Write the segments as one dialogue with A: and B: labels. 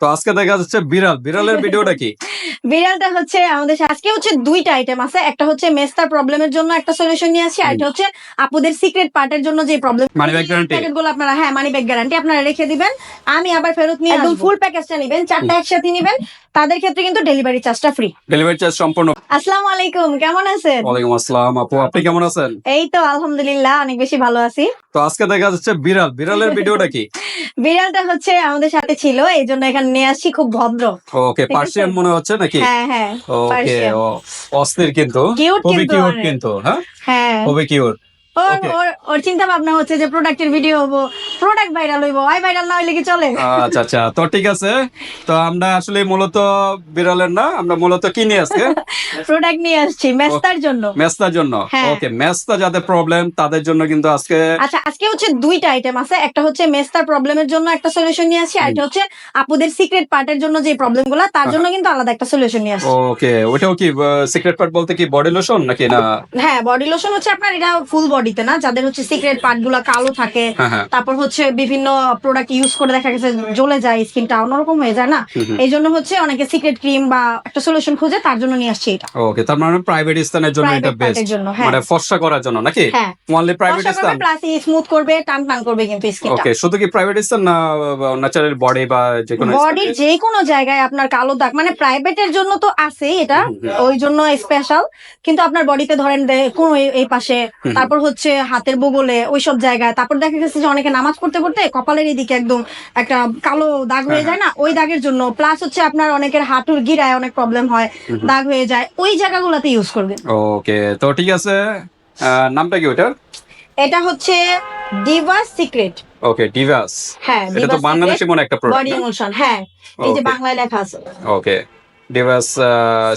A: তো আজকে দেখা যাচ্ছে বিড়াল। বিড়ালের ভিডিওটা কি?
B: বিড়ালটা হচ্ছে আমাদের আজকে হচ্ছে দুইটা আইটেম আছে। একটা হচ্ছে মেস্তার প্রবলেমের জন্য একটা সলিউশন নিয়ে আসি আর এটা হচ্ছে আপুদের সিক্রেট পার্টের জন্য যে প্রবলেম
A: মানি ব্যাগ
B: গ্যারান্টি প্যাকেটগুলো আপনারা হ্যাঁ মানি ব্যাগ গ্যারান্টি আপনারা রেখে দিবেন। আমি আবার ফেরত নিয়ে একদম ফুল প্যাকেজটা নেবেন চারটা একসাথে নেবেন। তাদের ক্ষেত্রে কিন্তু ডেলিভারি চার্জটা ফ্রি
A: ডেলিভারি চার্জ সম্পূর্ণ
B: আসসালামু আলাইকুম কেমন আছেন?
A: ওয়ালাইকুম আসসালাম আপু আপনি কেমন আছেন?
B: এই তো আলহামদুলিল্লাহ অনেক বেশি ভালো আছি।
A: তো আজকে দেখা যাচ্ছে বিড়াল। বিড়ালের ভিডিওটা কি?
B: বিড়ালটা হচ্ছে আমাদের সাথে ছিল এই জন্য এখানে নিয়ে আসছি খুব ভদ্র।
A: ওকে? পার্সিয়ান মনে হচ্ছে নাকি?
B: হ্যাঁ হ্যাঁ
A: ওকে। অস্থির কিন্তু। খুবই
B: কিন্তু
A: কিউট কিন্তু হ্যাঁ?
B: হ্যাঁ।
A: খুবই কিউট
B: ওর ওর চিন্তা ভাবনা হচ্ছে যে প্রোডাক্টের ভিডিও হব প্রোডাক্ট ভাইরাল হইবো আই ভাইরাল না হইলে কি চলে?
A: আচ্ছা আচ্ছা তো ঠিক আছে। তো আমরা আসলে মূলত বিড়ালের না আমরা মূলত কি নিয়ে আজকে?
B: প্রোডাক্ট নিয়ে আসছি মেস্তার জন্য।
A: মেস্তার জন্য।
B: হ্যাঁ।
A: ওকে মেস্তা যাদের প্রবলেম তাদের জন্য কিন্তু আজকে
B: আচ্ছা আজকে হচ্ছে দুইটা আইটেম আছে। একটা হচ্ছে মেস্তার প্রবলেমের জন্য একটা সলিউশন নিয়ে আসছি আর একটা হচ্ছে আপুদের সিক্রেট পার্টের জন্য যে প্রবলেমগুলো তার জন্য কিন্তু আলাদা একটা সলিউশন নিয়ে আসছি।
A: ওকে ওটাও কি সিক্রেট পার্ট বলতে কি বডি লোশন নাকি না?
B: হ্যাঁ বডি লোশন হচ্ছে আপনার এটা ফুল বডিতে না যাদের হচ্ছে সিক্রেট পার্টগুলো কালো থাকে
A: হ্যাঁ হ্যাঁ।
B: তারপর হচ্ছে বিভিন্ন প্রোডাক্ট ইউজ করে দেখা গেছে জ্বলে যায় স্কিনটা অন্যরকম হয়ে যায় না। এই জন্য হচ্ছে অনেকে সিক্রেট ক্রিম বা একটা সলিউশন খুঁজে তার জন্য নিয়ে আসছে এটা।
A: ওকে তার মানে প্রাইভেট স্থানের জন্য এটা বেস্ট
B: হ্যাঁ।
A: মানে ফর্সা করার জন্য নাকি?
B: হ্যাঁ।
A: ওনলি প্রাইভেট স্থান।
B: প্লাস স্মুথ করবে টান টান করবে কিন্তু স্কিনটা
A: ওকে শুধু কি প্রাইভেট স্থান না ন্যাচারাল বডি বা যে কোনো
B: বডির যে কোনো জায়গায় আপনার কালো দাগ মানে প্রাইভেটের জন্য তো আছেই এটা। ওই জন্য স্পেশাল কিন্তু আপনার বডিতে ধরেন কোন এই- পাশে তারপর হচ্ছে হাতের বগলে ওই সব জায়গায় তারপর দেখা গেছে যে অনেকে নামাজ পড়তে করতে কপালের এদিকে একদম একটা কালো দাগ হয়ে
A: হ্যাঁ,
B: যায় না? ওই দাগের জন্য। প্লাস হচ্ছে আপনার অনেকের হাঁটুর গিরায় অনেক প্রবলেম হয় দাগ হয়ে যায়। ওই জায়গাগুলোতে ইউজ করবেন
A: ওকে তো ঠিক আছে নামটা কি ওটার?
B: এটা হচ্ছে ডিভাস সিক্রেট
A: ওকে ডিভাস
B: হ্যাঁ
A: এটা তো বাংলাদেশে মনে একটা প্রোডাক্ট বডি
B: ইমোশন হ্যাঁ এই যে. বাংলায় লেখা আছে।
A: ওকে ডিভাস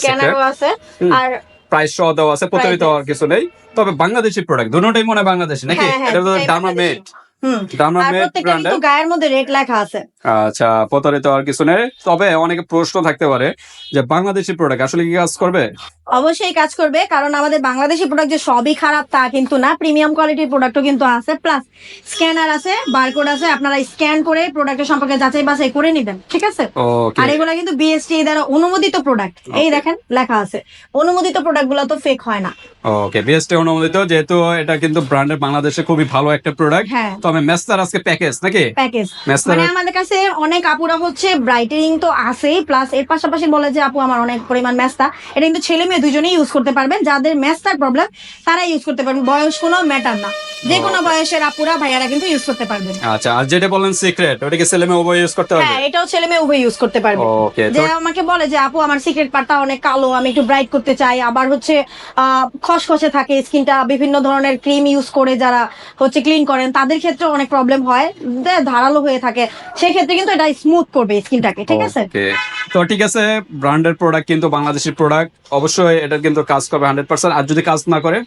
A: সিক্রেট
B: আছে আর
A: প্রাইস সহ দেওয়া আছে প্রতারিত হওয়ার কিছু নেই। তবে বাংলাদেশি প্রোডাক্ট দুটোটাই মনে হয় বাংলাদেশি নাকি?
B: হ্যাঁ, হ্যাঁ,
A: এটা তো
B: এই গায়ের মধ্যে রেট লেখা আছে।
A: আচ্ছা প্রতারিত আর কিছু নেই। তবে অনেকে প্রশ্ন থাকতে পারে যে বাংলাদেশি প্রোডাক্ট আসলে কি কাজ করবে?
B: অবশ্যই কাজ করবে কারণ আমাদের বাংলাদেশি প্রোডাক্ট যে সবই খারাপ তা কিন্তু না। প্রিমিয়াম কোয়ালিটির প্রোডাক্টও কিন্তু আছে প্লাস স্ক্যানার আছে বারকোড আছে আপনারা স্ক্যান করে প্রোডাক্টের সম্পর্কে যাচাই বাছাই করে নেবেন ঠিক আছে? আর এগুলা কিন্তু বিএসটি দ্বারা অনুমোদিত প্রোডাক্ট এই দেখেন লেখা আছে। অনুমোদিত প্রোডাক্টগুলো তো ফেক হয় না।
A: ওকে বিএসটি অনুমোদিত যেহেতু এটা কিন্তু ব্র্যান্ডের বাংলাদেশে খুবই ভালো একটা প্রোডাক্ট
B: হ্যাঁ।
A: তবে মেস্তার আজকে প্যাকেজ নাকি?
B: প্যাকেজ মানে আমাদের কাছে অনেক আপুরা হচ্ছে ব্রাইটেনিং তো আছেই প্লাস এর পাশাপাশি বলে যে আপু আমার অনেক পরিমাণ মেস্তা এটা কিন্তু ছেলে মেয়ে দুজনেই ইউজ করতে পারবেন। যাদের মেস্তার প্রবলেম তারা ইউজ করতে পারবেন। বয়স কোনো ম্যাটার না। যে কোনো বয়সের আপুরা ভাইয়ারা কিন্তু ইউজ করতে পারবেন।
A: আচ্ছা আর যেটা বললেন সিক্রেট ওটা কি ছেলে মেয়ে উভয় ইউজ করতে পারবে?
B: হ্যাঁ এটাও ছেলে মেয়ে উভয় ইউজ করতে পারবে।
A: ওকে
B: যে আমাকে বলে যে আপু আমার সিক্রেট পার্টটা অনেক কালো আমি একটু ব্রাইট করতে চাই। আবার হচ্ছে খসখসে থাকে স্কিনটা বিভিন্ন ধরনের ক্রিম ইউজ করে যারা হচ্ছে ক্লিন করেন তাদের ক্ষেত্রে অনেক প্রবলেম হয়। যে ধারালো হয়ে থাকে। সেক্ষেত্রে কিন্তু এটা স্মুথ করবে স্কিনটাকে ঠিক আছে?
A: ওকে তো ঠিক আছে ব্র্যান্ডের প্রোডাক্ট কিন্তু বাংলাদেশের প্রোডাক্ট অবশ্যই এটা কিন্তু কাজ করবে হান্ড্রেড পার্সেন্ট আর যদি কাজ না করে?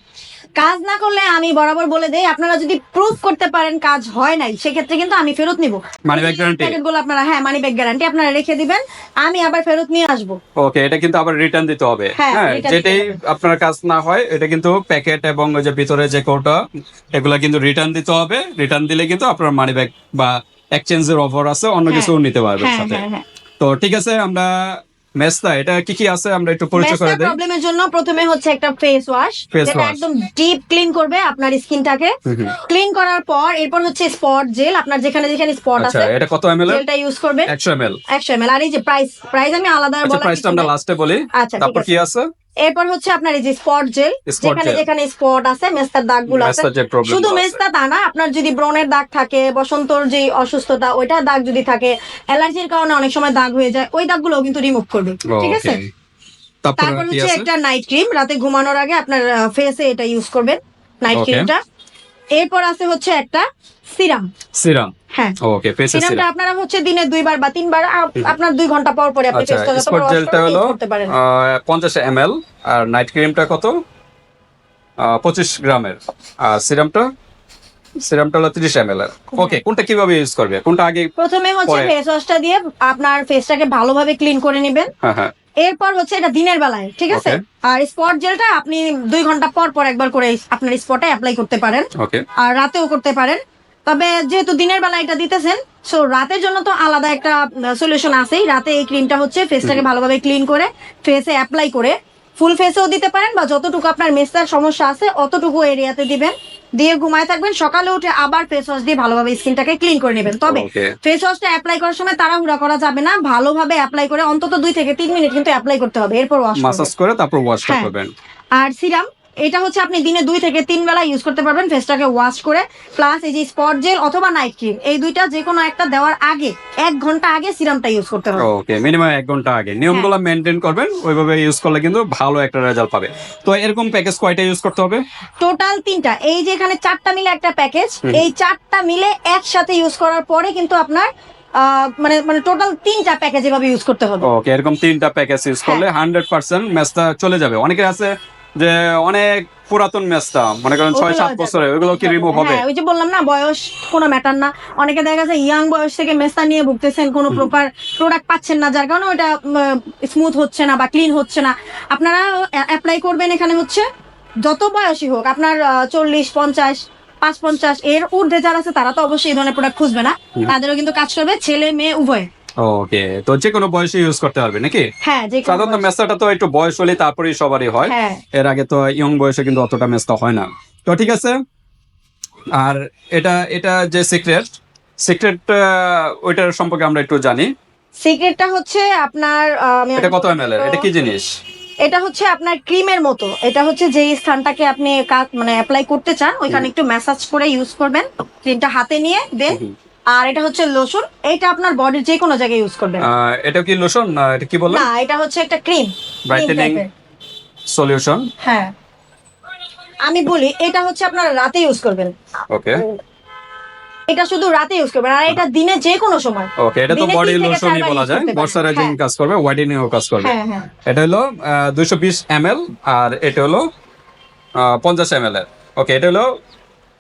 B: কাজ না করলে আমি বরাবর বলে দেই আপনারা যদি প্রুফ করতে পারেন কাজ হয় নাই সেক্ষেত্রে কিন্তু আমি ফেরত নিব।
A: মানি ব্যাক গ্যারান্টি
B: প্যাকেটগুলো আপনারা হ্যাঁ মানি ব্যাগ গ্যারান্টি আপনারা রেখে দিবেন আমি আবার ফেরত নিয়ে আসব।
A: ওকে এটা কিন্তু আবার রিটার্ন দিতে হবে।
B: হ্যাঁ,
A: হ্যাঁ যেটাই আপনার কাজ না হয় এটা কিন্তু প্যাকেট এবং ওই যে ভিতরে যে কোটা এগুলা কিন্তু রিটার্ন দিতে হবে। রিটার্ন দিলে কিন্তু আপনার মানি ব্যাক বা এক্সচেঞ্জের অফার আছে অন্য
B: হ্যাঁ।
A: কিছু নিতে পারবেন
B: হ্যাঁ
A: সাথে।
B: হ্যাঁ হ্যাঁ।
A: তো ঠিক আছে আমরা মেসটা এটা কি কি আছে? আমরা একটু পরিচয় করে দেই।
B: প্রবলেমের জন্য প্রথমে হচ্ছে একটা ফেস ওয়াশ যেটা একদম ডিপ ক্লিন করবে আপনার স্কিনটাকে। ক্লিন করার পর এরপর হচ্ছে স্পট জেল আপনার যেখানে যেখানে স্পট
A: আচ্ছা
B: আছে
A: এটা কত এমএল
B: জেলটা ইউজ করবে।
A: একশো এমএল
B: একশো এমএল আর এই যে প্রাইস প্রাইস আমি আলাদা
A: আচ্ছা
B: বলার
A: প্রাইসটা আমরা লাস্টে বলি।
B: আচ্ছা
A: তারপর কি আছে?
B: এরপর হচ্ছে আপনার এই যে স্পট জেল যেখানে যেখানে স্পট আছে মেস্তার দাগগুলো আছে। শুধু মেস্তা তা না আপনার যদি ব্রণের দাগ থাকে বসন্তর যে অসুস্থতা ওইটার দাগ যদি থাকে অ্যালার্জির কারণে অনেক সময় দাগ হয়ে যায় ওই দাগগুলো কিন্তু রিমুভ করবে ঠিক আছে?
A: তারপর
B: হচ্ছে একটা নাইট ক্রিম রাতে ঘুমানোর আগে আপনার ফেসে এটা ইউজ করবেন নাইট ক্রিমটা এরপর আছে হচ্ছে একটা সিরাম।
A: সিরাম।
B: হ্যাঁ।
A: ওকে ফেসের
B: সিরামটা আপনারা হচ্ছে দিনে দুইবার বা তিনবার আপনার দুই ঘণ্টা পর পরে আপনি
A: আচ্ছা
B: ফেসটা যত
A: স্পট জেলটা হলো
B: use করতে পারেন।
A: পঞ্চাশ এম এল আর নাইট ক্রিমটা কত? পঁচিশ গ্রামের। আর সিরামটা? সিরামটা হলো তিরিশ এম এল এর ওকে কোনটা কীভাবে ইউজ করবে? কোনটা আগে
B: প্রথমে হচ্ছে
A: পরে।
B: ফেস ওয়াশটা দিয়ে আপনার ফেসটাকে ভালোভাবে ক্লিন করে নেবেন।
A: হ্যাঁ হ্যাঁ।
B: এরপর হচ্ছে এটা দিনের বেলায় ঠিক আছে? আর স্পট জেলটা আপনি দুই ঘণ্টা পর পর একবার করে আপনার স্পটে অ্যাপ্লাই করতে পারেন। আর রাতেও করতে পারেন। তবে যেহেতু দিনের বেলা এটা দিতেছেন সো রাতের জন্য তো আলাদা একটা সলিউশন আছেই। রাতে এই ক্রিমটা হচ্ছে ফেসটাকে ভালোভাবে ক্লিন করে ফেসে অ্যাপ্লাই করে ফুল ফেসেও দিতে পারেন বা যতটুকু আপনার মেস্তার সমস্যা আছে অতটুকু এরিয়াতে দিবেন। দিয়ে ঘুমায় থাকবেন সকালে উঠে আবার ফেস ওয়াশ দিয়ে ভালোভাবে স্কিনটাকে ক্লিন করে নেবেন। তবে. ফেস ওয়াশটা অ্যাপ্লাই করার সময় তাড়াহুড়া করা যাবে না ভালোভাবে অ্যাপ্লাই করে অন্তত দুই থেকে তিন মিনিট কিন্তু অ্যাপ্লাই করতে হবে। এরপর ওয়াশ
A: মাসাজ করে তারপর ওয়াশটা
B: হ্যাঁ।
A: করবেন।
B: আর সিরাম এটা হচ্ছে আপনি দিনে দুই থেকে তিন বেলা ইউজ করতে পারবেন ফেসটাকে ওয়াশ করে প্লাস এই যে স্পট জেল অথবা নাইট ক্রিম এই দুইটা যে কোনো একটা দেওয়ার আগে এক ঘণ্টা আগে সিরামটা ইউজ করতে হবে।
A: ওকে মিনিমাম এক ঘণ্টা আগে। নিয়মগুলো
B: হ্যাঁ।
A: মেনটেন করবেন ওইভাবে ইউজ করলে কিন্তু ভালো একটা রেজাল্ট পাবে। তো এরকম প্যাকেজ কয়টা ইউজ করতে হবে?
B: টোটাল তিনটা। এই যে এখানে চারটা মিলে একটা প্যাকেজ এই চারটা মিলে একসাথে ইউজ করার পরে কিন্তু আপনার মানে মানে টোটাল তিনটা প্যাকেজ এভাবে ইউজ করতে হবে।
A: ওকে এরকম তিনটা প্যাকেজ ইউজ
B: হ্যাঁ।
A: করলে হান্ড্রেড পার্সেন্ট ম্যাচটা চলে যাবে। অনেকে আছে যে অনেক পুরাতন ম্যাচটা মনে করেন ছয় সাত বছরে ওইগুলো কি রিমুভ হবে?
B: হ্যাঁ ওই যে বললাম না বয়স কোনো ম্যাটার না। অনেকে দেখা গেছে ইয়াং বয়স থেকে মেস্তা নিয়ে ভুগতেছেন কোনো প্রপার প্রোডাক্ট পাচ্ছেন না যার কারণে ওটা স্মুথ হচ্ছে না বা ক্লিন হচ্ছে না। আপনারা অ্যাপ্লাই করবেন এখানে হচ্ছে যত বয়সী হোক আপনার চল্লিশ পঞ্চাশ পাঁচ পঞ্চাশ এর ঊর্ধ্বে যারা আছে তারা তো অবশ্যই এই ধরনের প্রোডাক্ট খুঁজবে না। তাদেরও কিন্তু কাজ করবে ছেলে মেয়ে উভয়।
A: ওকে তো যে কোনো বয়সে ইউজ করতে পারবে নাকি?
B: হ্যাঁ
A: সাধারণত। মেস্তাটা তো একটু বয়স হলে তারপরেই সবারই হয়।
B: হ্যাঁ।
A: এর আগে তো ইয়ং বয়সে কিন্তু অতটা মেস্তা হয় না। তো ঠিক আছে। আর এটা এটা যে সিক্রেট সিক্রেট ওইটার সম্পর্কে আমরা একটু জানি।
B: সিক্রেটটা হচ্ছে আপনার
A: এটা কত এম এর? এটা কি জিনিস?
B: এটা হচ্ছে আপনার ক্রিমের মতো। এটা হচ্ছে যে স্থানটাকে আপনি মানে অ্যাপ্লাই করতে চান ওইখানে একটু ম্যাসাজ করে ইউজ করবেন। ক্রিমটা হাতে নিয়ে দেন আর এটা হচ্ছে লোশন এটা আপনার বডির যে কোনো জায়গায় ইউজ করবেন।
A: এটা কি লোশন না এটা কি বললাম?
B: না এটা হচ্ছে একটা ক্রিম
A: ব্রাইটেনিং সলিউশন
B: হ্যাঁ। আমি বলি এটা হচ্ছে আপনার রাতে ইউজ করবেন।
A: ওকে
B: এটা শুধু রাতে ইউজ করবেন আর এটা দিনে যে কোনো সময়।
A: ওকে এটা তো বডি লোশনই বলা যায়। ময়শ্চারাইজিং
B: হ্যাঁ।
A: কাজ করবে হোয়াইটেনিং ও কাজ করবে।
B: হ্যাঁ হ্যাঁ।
A: এটা হলো দুইশো বিশ এম আর এটা হলো পঞ্চাশ এম এর ওকে এটা হলো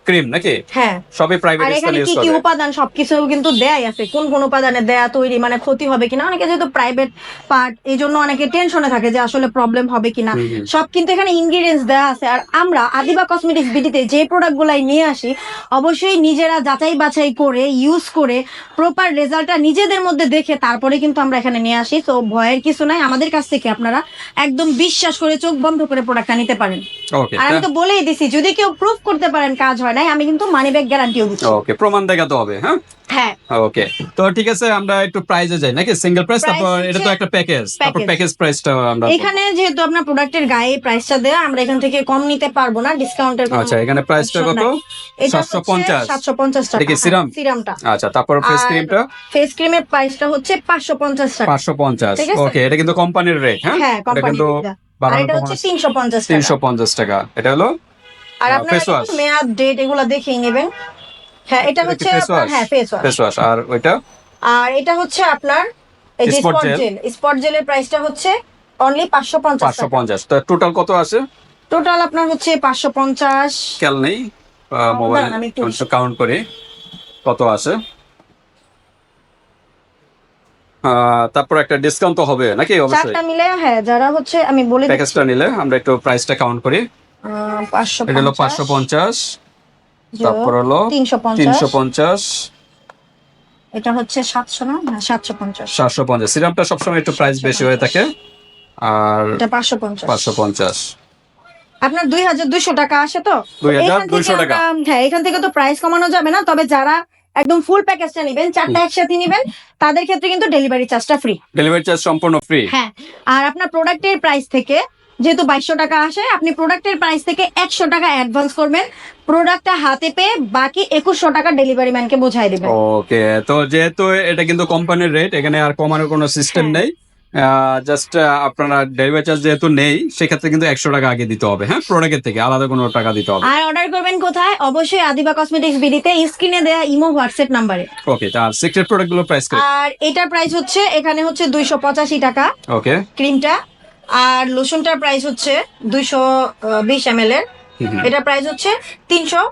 A: ক্রিম নাকি?
B: হ্যাঁ।
A: সবই প্রাইভেট স্থানে ইউজ
B: কি কি উপাদান সবকিছু কিন্তু আছে? কোন কোন উপাদানে দেয়া তৈরি মানে ক্ষতি হবে কিনা? অনেকে যেহেতু প্রাইভেট পার্ট এই জন্য অনেকে টেনশনে থাকে যে আসলে প্রবলেম হবে কিনা। সব কিন্তু এখানে ইনগ্রিডিয়েন্টস দেওয়া আছে। আর আমরা আদিবা কসমেটিক্স বিডিতে যে নিয়ে আসি অবশ্যই নিজেরা যাচাই বাছাই করে ইউজ করে প্রপার রেজাল্টটা নিজেদের মধ্যে দেখে তারপরে কিন্তু আমরা এখানে নিয়ে আসি। তো ভয়ের কিছু নাই। আমাদের কাছ থেকে আপনারা একদম বিশ্বাস করে চোখ বন্ধ করে প্রোডাক্টটা নিতে পারেন। আর আমি তো বলেই দিছি যদি কেউ প্রুফ করতে পারেন কাজ হয় নাই আমি কিন্তু মানি ব্যাগ গ্যারান্টিও দিচ্ছি।
A: ওকে প্রমাণ দেখাতে হবে হ্যাঁ?
B: হ্যাঁ।
A: ওকে তো ঠিক আছে আমরা একটু প্রাইজে যাই নাকি? সিঙ্গেল প্রাইস তারপর এটা তো একটা প্যাকেজ তারপর প্যাকেজ প্রাইসটা আমরা
B: এখানে যেহেতু আপনার প্রোডাক্টের গায়ে প্রাইসটা দেওয়া আমরা এখান থেকে কম নিতে পারব না ডিসকাউন্টের
A: আচ্ছা এখানে প্রাইসটা কত?
B: এটা
A: সাতশো পঞ্চাশ।
B: সাতশো পঞ্চাশ টাকা
A: এটা কি serum?
B: সিরামটা
A: আচ্ছা তারপর ফেস ক্রিমটা
B: ফেস ক্রিমের প্রাইসটা হচ্ছে পাঁচশো পঞ্চাশ টাকা।
A: পাঁচশো পঞ্চাশ
B: ঠিক আছে?
A: ওকে এটা কিন্তু কোম্পানির রেট হ্যাঁ?
B: হ্যাঁ
A: এটা কিন্তু
B: আর এটা হচ্ছে তিনশো পঞ্চাশ
A: তিনশো
B: টাকা
A: পঞ্চাশ টাকা এটা হলো
B: আর আপনারা কিন্তু মেয়াদ ডেট এগুলো দেখেই নেবেন। হ্যাঁ এটা হচ্ছে আপনার হ্যাঁ ফেস ওয়াশ
A: ফেস ওয়াশ আর ওইটা?
B: আর এটা হচ্ছে আপনার এই যে স্পট জেল স্পট জেলের প্রাইসটা হচ্ছে অনলি পাঁচশো পঞ্চাশ
A: পাঁচশো পঞ্চাশ। তো টোটাল কত আছে?
B: টোটাল আপনার হচ্ছে পাঁচশো পঞ্চাশ।
A: খেয়াল নেই। মোবাইল
B: আমি একটু-
A: কাউন্ট করি। কত আছে? তারপর একটা ডিসকাউন্ট তো হবে নাকি? অবশ্যই।
B: চারটা মিলে হ্যাঁ যারা হচ্ছে আমি বলে
A: প্যাকেজটা নিলে আমরা একটু প্রাইসটা কাউন্ট করি।
B: পাঁচশো
A: এটা হলো পাঁচশো পঞ্চাশ। তারপর হলো
B: তিনশো পঞ্চাশ। এটা হচ্ছে সাতশো না? সাতশো পঞ্চাশ।
A: সাতশো পঞ্চাশ। সিরামটা সবসময় একটু প্রাইস বেশি হয়ে থাকে। আর
B: এটা পাঁচশো পঞ্চাশ।
A: পাঁচশো পঞ্চাশ।
B: আপনার দুই হাজার দুইশো টাকা আসে তো?
A: 2200
B: এখান থেকে
A: টাকা।
B: হ্যাঁ এখান থেকে তো প্রাইস কমানো যাবে না তবে যারা একদম ফুল প্যাকেজটা নেবেন চারটা একসাথে নেবেন তাদের ক্ষেত্রে কিন্তু ডেলিভারি চার্জটা ফ্রি
A: ডেলিভারি চার্জ সম্পূর্ণ ফ্রি
B: হ্যাঁ আর আপনার প্রোডাক্টের প্রাইস থেকে যেহেতু বাইশশো টাকা আসে আপনি প্রোডাক্টের প্রাইস থেকে একশো টাকা অ্যাডভান্স করবেন। প্রোডাক্টটা হাতে পেয়ে বাকি একুশশো টাকা ডেলিভারি ম্যানকে বোঝাই দেবেন।
A: ওকে তো যেহেতু এটা কিন্তু কোম্পানির রেট এখানে আর কমানোর কোনো সিস্টেম
B: হ্যাঁ।
A: নেই। জাস্ট আপনারা ডেলিভারি চার্জ যেহেতু নেই সেক্ষেত্রে কিন্তু একশো টাকা আগে দিতে হবে। হ্যাঁ প্রোডাক্টের থেকে আলাদা কোনো টাকা দিতে হবে।
B: আর অর্ডার করবেন কোথায়? অবশ্যই আদিবা কসমেটিক্স বিডিতে স্ক্রিনে দেয়া ইমো হোয়াটসঅ্যাপ নাম্বারে।
A: ওকে তার সিক্রেট প্রোডাক্টগুলো প্রাইস
B: আর এটার প্রাইস হচ্ছে এখানে হচ্ছে দুইশো পঁচাশি টাকা।
A: ওকে
B: ক্রিমটা আর লোশনটার প্রাইস হচ্ছে দুইশো বিশ এম এর। এটার প্রাইস হচ্ছে তিনশো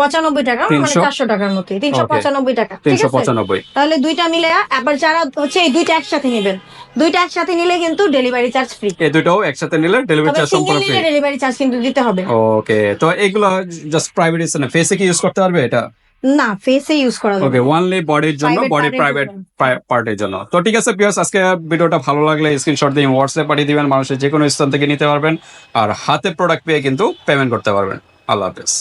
B: পঁচানব্বই টাকা মানে চারশো টাকার মতোই তিনশো পঁচানব্বই টাকা
A: তিনশো পঁচানব্বই।
B: তাহলে দুইটা মিলে আবার যারা হচ্ছে এই দুইটা একসাথে নেবেন। দুইটা একসাথে নিলে কিন্তু ডেলিভারি চার্জ ফ্রি
A: এই দুটোও একসাথে নিলে ডেলিভারি চার্জ সম্পূর্ণ ফ্রি
B: ডেলিভারি চার্জ কিন্তু দিতে হবে।
A: ওকে তো এগুলো জাস্ট প্রাইভেট না ফেসে কি ইউজ করতে পারবে এটা?
B: না ফেসে ইউজ করা যাবে
A: ওকে ওয়ানলি বডির জন্য বডি প্রাইভেট। পার্টের জন্য। তো ঠিক আছে পিয়াস আজকে ভিডিওটা ভালো লাগলে স্ক্রিনশট দিয়ে হোয়াটসঅ্যাপ পাঠিয়ে দিবেন মানুষের যে কোনো স্থান থেকে নিতে পারবেন আর হাতে প্রোডাক্ট পেয়ে কিন্তু পেমেন্ট করতে পারবেন। আল্লাহ হাফেজ।